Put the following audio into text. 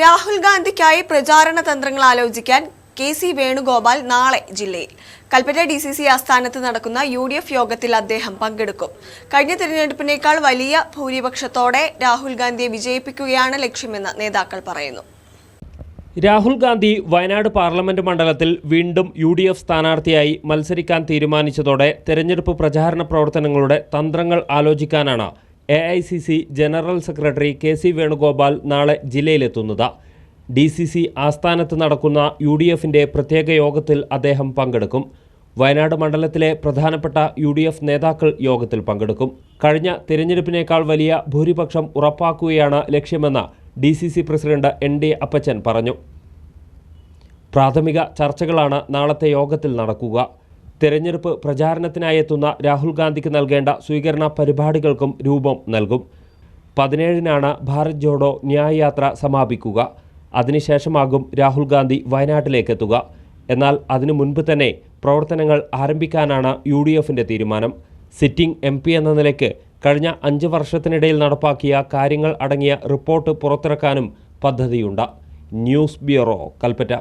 രാഹുൽ ഗാന്ധിക്കായി പ്രചാരണ തന്ത്രങ്ങൾ ആലോചിക്കാൻ കെ സി വേണുഗോപാൽ നാളെ ജില്ലയിൽ. കൽപ്പറ്റ ഡി സി സി ആസ്ഥാനത്ത് നടക്കുന്ന യു ഡി എഫ് യോഗത്തിൽ അദ്ദേഹം പങ്കെടുക്കും. കഴിഞ്ഞ തിരഞ്ഞെടുപ്പിനേക്കാൾ വലിയ ഭൂരിപക്ഷത്തോടെ രാഹുൽ ഗാന്ധിയെ വിജയിപ്പിക്കുകയാണ് ലക്ഷ്യമെന്ന് നേതാക്കൾ പറയുന്നു. രാഹുൽ ഗാന്ധി വയനാട് പാർലമെന്റ് മണ്ഡലത്തിൽ വീണ്ടും യു ഡി എഫ് സ്ഥാനാർത്ഥിയായി മത്സരിക്കാൻ തീരുമാനിച്ചതോടെ തെരഞ്ഞെടുപ്പ് പ്രചാരണ പ്രവർത്തനങ്ങളുടെ തന്ത്രങ്ങൾ ആലോചിക്കാനാണ് A I C C general secretary K C Venugopal നാളെ ജില്ലയിലെത്തുന്നത്. ഡി സി സി ആസ്ഥാനത്ത് നടക്കുന്ന യു ഡി എഫിന്റെ പ്രത്യേക യോഗത്തിൽ അദ്ദേഹം പങ്കെടുക്കും. വയനാട് മണ്ഡലത്തിലെ പ്രധാനപ്പെട്ട യു ഡി എഫ് നേതാക്കൾ യോഗത്തിൽ പങ്കെടുക്കും. കഴിഞ്ഞ തിരഞ്ഞെടുപ്പിനേക്കാൾ വലിയ ഭൂരിപക്ഷം ഉറപ്പാക്കുകയാണ് ലക്ഷ്യമെന്ന് D C C president N D Appachan പറഞ്ഞു. പ്രാഥമിക ചർച്ചകളാണ് നാളത്തെ യോഗത്തിൽ നടക്കുക. തെരഞ്ഞെടുപ്പ് പ്രചാരണത്തിനായി എത്തുന്ന രാഹുൽ ഗാന്ധിക്ക് നൽകേണ്ട സ്വീകരണ പരിപാടികൾക്കും രൂപം നൽകും. പതിനേഴിനാണ് ഭാരത് ജോഡോ ന്യായ് യാത്ര സമാപിക്കുക. അതിനുശേഷമാകും രാഹുൽ ഗാന്ധി വയനാട്ടിലേക്കെത്തുക. എന്നാൽ അതിനു മുൻപ് തന്നെ പ്രവർത്തനങ്ങൾ ആരംഭിക്കാനാണ് യു ഡി എഫിന്റെ തീരുമാനം. സിറ്റിംഗ് എം പി എന്ന നിലയ്ക്ക് കഴിഞ്ഞ അഞ്ച് വർഷത്തിനിടയിൽ നടപ്പാക്കിയ കാര്യങ്ങൾ അടങ്ങിയ റിപ്പോർട്ട് പുറത്തിറക്കാനും പദ്ധതിയുണ്ട്. News bureau Kalpetta.